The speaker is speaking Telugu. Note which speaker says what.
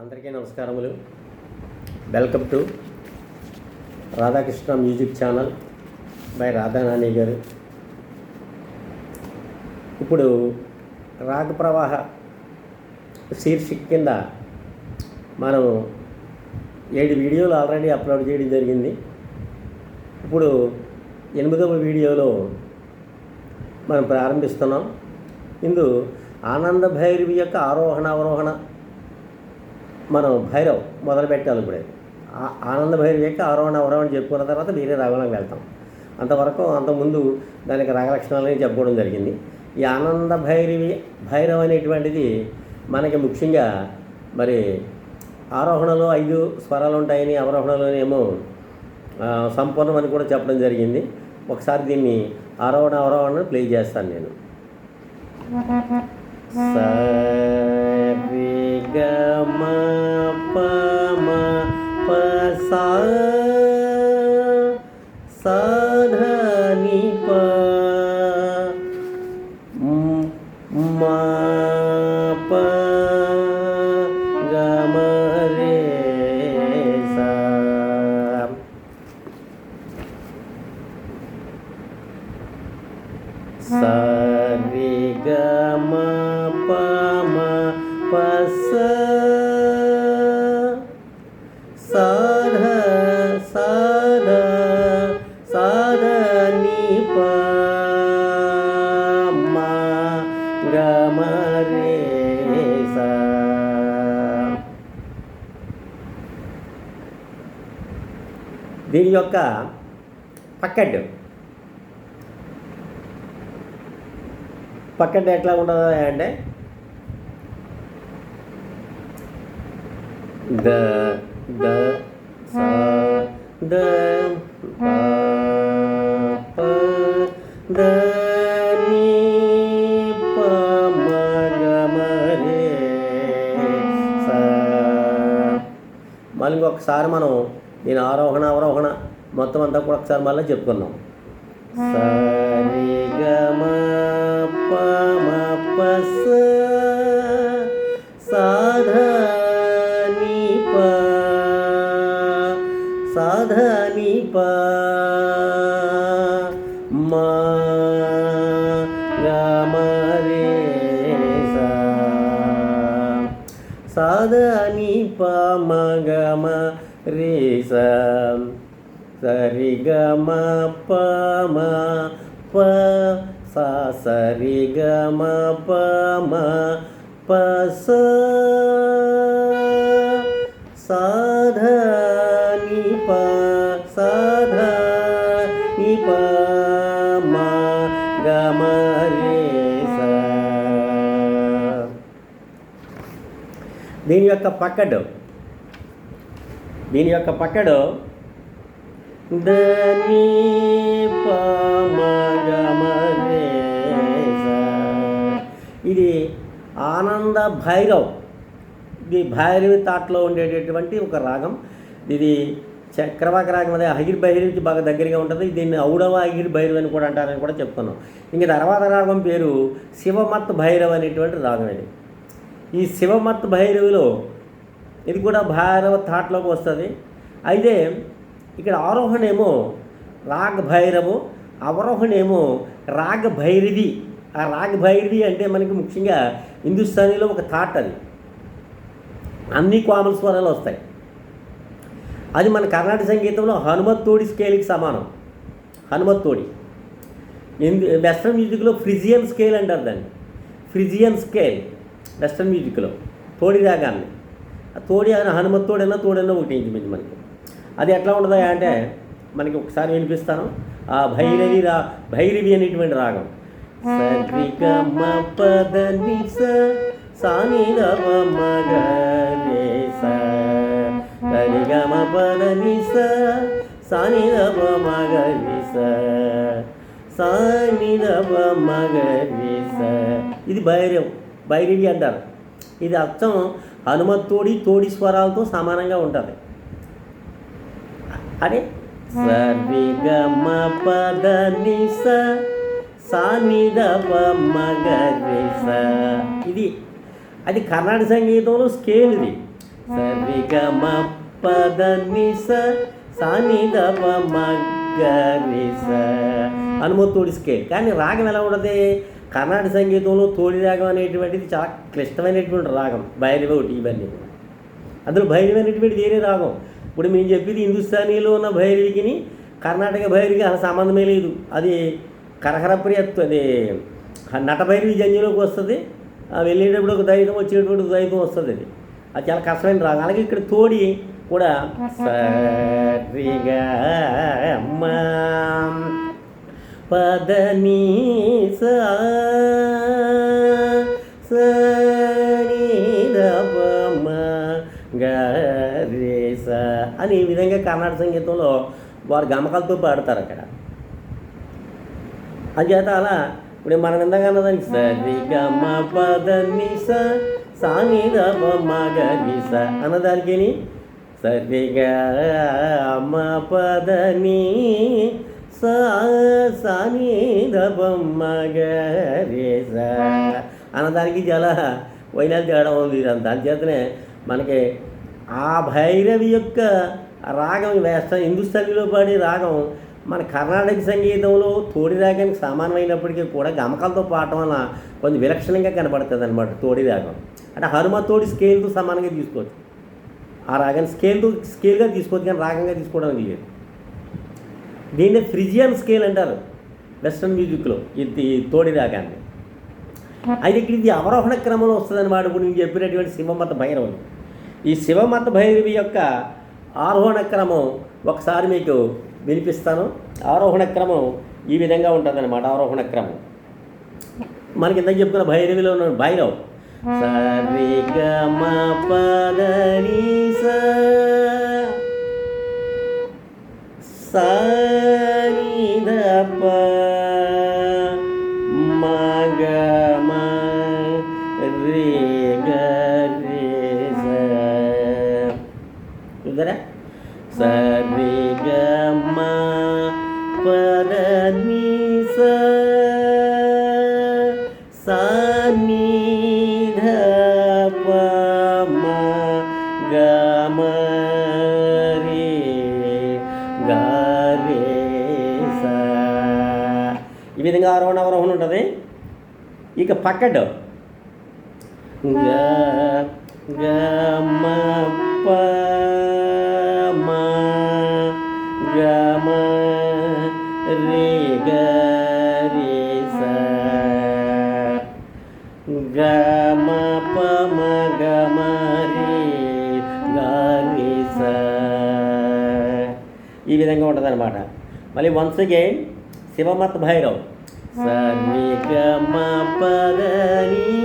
Speaker 1: అందరికీ నమస్కారములు. Welcome to Radhakrishna music channel by Radhanani గారు. ఇప్పుడు రాగ ప్రవాహ శీర్షిక కింద మనం ఏడు వీడియోలు ఆల్రెడీ అప్లోడ్ చేయడం జరిగింది. ఇప్పుడు ఎనిమిదవ వీడియోలో మనం ప్రారంభిస్తున్నాం. ఇందు ఆనంద భైరవి యొక్క ఆరోహణ అవరోహణ మనం భైరవ్ మొదలు పెట్టాలి ఇప్పుడే. ఆ- ఆనంద భైరవి యొక్క ఆరోహణ అవరోహణ చెప్పుకున్న తర్వాత వేరే రాగంలోకి వెళ్తాం. అంతవరకు అంతకుముందు దానికి రాగలక్షణాలని చెప్పుకోవడం జరిగింది. ఈ ఆనంద భైరవి భైరవ్ అనేటువంటిది మనకి ముఖ్యంగా మరి ఆరోహణలో ఐదు స్వరాలు ఉంటాయని అవరోహణలోనేమో సంపూర్ణం అని కూడా చెప్పడం జరిగింది. ఒకసారి దీన్ని ఆరోహణ అవరోహణ ప్లే చేస్తాను నేను. సరే గ మ ప మ ప సా సాధ సాధ సా ధ సా ధ ని ప సా దీని యొక్క పక్కడ్. పక్కన ఎట్లా ఉండదు అంటే ద ద సా ద ప ప ద ని ప మ గ మ రే సా మళ్ళీ ఇంకొకసారి మనం నేను ఆరోహణ అవరోహణ మొత్తం అంతా కూడా ఒకసారి మళ్ళీ చెప్పుకుందాం. సరిగమ గ మ సా ధ ని ప మ గ మ రే సా సాదని ప మగ మ ప సాధ ప దీని యొక్క పక్కడు దీని యొక్క పక్కడు దని ఇది ఆనంద భైరవ్ ఇది భైరవి తాట్లో ఉండేటటువంటి ఒక రాగం. ఇది చక్రవాక రాగం అదే అహిర్ భైరవికి బాగా దగ్గరగా ఉంటుంది. దీన్ని ఔడవ అహిర్ భైరవ్ అని కూడా అంటారని కూడా చెప్తున్నాం. ఇంక తర్వాత రాగం పేరు శివమత్ భైరవ్ అనేటువంటి రాగం ఇది. ఈ శివమత్ భైరవిలో ఇది కూడా భైరవ థాట్లోకి వస్తుంది. అయితే ఇక్కడ ఆరోహణ ఏమో రాగ భైరవు అవరోహణ ఏమో రాగ భైరవి ఆ రాగ భైరవి అంటే మనకి ముఖ్యంగా హిందుస్థానీలో ఒక థాట్ అది. అన్ని కోమల స్వరాలు వస్తాయి. అది మన కర్ణాటక సంగీతంలో హనుమత్తోడి స్కేల్కి సమానం. హనుమత్తోడి ఎందు వెస్ట్రన్ మ్యూజిక్లో ఫ్రిజియన్ స్కేల్ అంటారు దాన్ని. ఫ్రిజియన్ స్కేల్ వెస్ట్రన్ మ్యూజిక్లో. తోడి రాగాన్ని. తోడి అయినా హనుమత్ తోడైనా తోడైనా ఒకటి ఇంచుమించు మనకి. అది ఎట్లా ఉండదా అంటే మనకి ఒకసారి వినిపిస్తాను. ఆ భైరవి రా భైరవి అనేటువంటి రాగం. సరిగమ పద ని స. సాని నిగమ మగ రే పద ని స మగ విస స మగ విస ఇది భైర్యం భైరవి అంటారు. ఇది అర్థం హనుమత్తోడి తోడి స్వరాలతో సమానంగా ఉంటుంది. అదే? సర్విగమ పద నిస స సా ని గ స ఇది అది కర్ణాటక సంగీతంలో స్కేల్ ఇది. సరి పద ని స సాని ద అనుమతి మ అనుమతోడి స్కేల్ కానీ రాగం ఎలా ఉండదు కర్ణాటక సంగీతంలో తోడి రాగం అనేటువంటిది చాలా క్లిష్టమైనటువంటి రాగం. భైరవ ఒకటి ఇవన్నీ. అందులో భైరవి అనేటువంటి వేరే రాగం. ఇప్పుడు మేము చెప్పేది హిందుస్థానీలో ఉన్న భైరవికిని కర్ణాటక భైరవికి అసలు సంబంధమే లేదు. అది కరహరప్రియత్వం అది నట భైరవి జన్యులోకి వస్తుంది. వెళ్ళేటప్పుడు ఒక దైవం వచ్చేటప్పుడు దైవం దైతం వస్తుంది అది. అది చాలా కష్టమైన రాగం. అలాగే ఇక్కడ తోడి కూడా సరిగా అమ్మ పదని సా సని దపమ గరేస అని ఈ విధంగా కర్ణాటక సంగీతంలో వారు గమకాలతో పాడతారు అక్కడ అంచేత అలా ఇప్పుడు మనం ఇందాక అన్నదానికి సరి గమ పద నిస సాని దపమ గరిస అన్నదానికి సరిగా అమ్మ పదని సాని దపమ అన్నదానికి చాలా వైనాలు తేడా ఉంది ఇదంతా అంచేతనే మనకి ఆ భైరవి యొక్క రాగం వేస్తా హిందుస్థానీలో పాడే రాగం మన కర్ణాటక సంగీతంలో తోడి రాగానికి సమానమైనప్పటికీ కూడా గమకాలతో పాడటం వల్ల కొంచెం విలక్షణంగా కనబడుతుంది అనమాట తోడి రాగం. అంటే హనుమ తోడి స్కేల్తో సమానంగా తీసుకోవచ్చు. ఆ రాగాన్ని స్కేల్తో స్కేల్గా తీసుకోవద్దు కానీ రాగంగా తీసుకోవడానికి లేదు. దీన్ని ఫ్రిజియన్ స్కేల్ అంటారు. వెస్ట్రన్ మ్యూజిక్లో ఇది ఈ తోడి రాగాన్ని. అయితే ఇక్కడ ఇది అవరోహణ క్రమంలో వస్తుందన్నమాట ఇప్పుడు నేను చెప్పినటువంటి శివమత భైరవులు. ఈ శివమత భైరవి యొక్క ఆరోహణ క్రమం ఒకసారి మీకు వినిపిస్తాను. ఆరోహణ క్రమం ఈ విధంగా ఉంటుందన్నమాట ఆరోహణ క్రమం. మనకి ఇంతకు చెప్పుకున్న భైరవిలో ఉన్న భైరవ్ సరి గ మ పద ని స సని ద ప ఇక పక్కడు. గ గమ మ ప మ గ మ రి గ రి స. గ రి గ రి స. ఈ విధంగా ఉంటుందన్నమాట. మళ్ళీ వన్స్ అగైన్ శివమత్ భైరవ్. సన్నిగమ పదని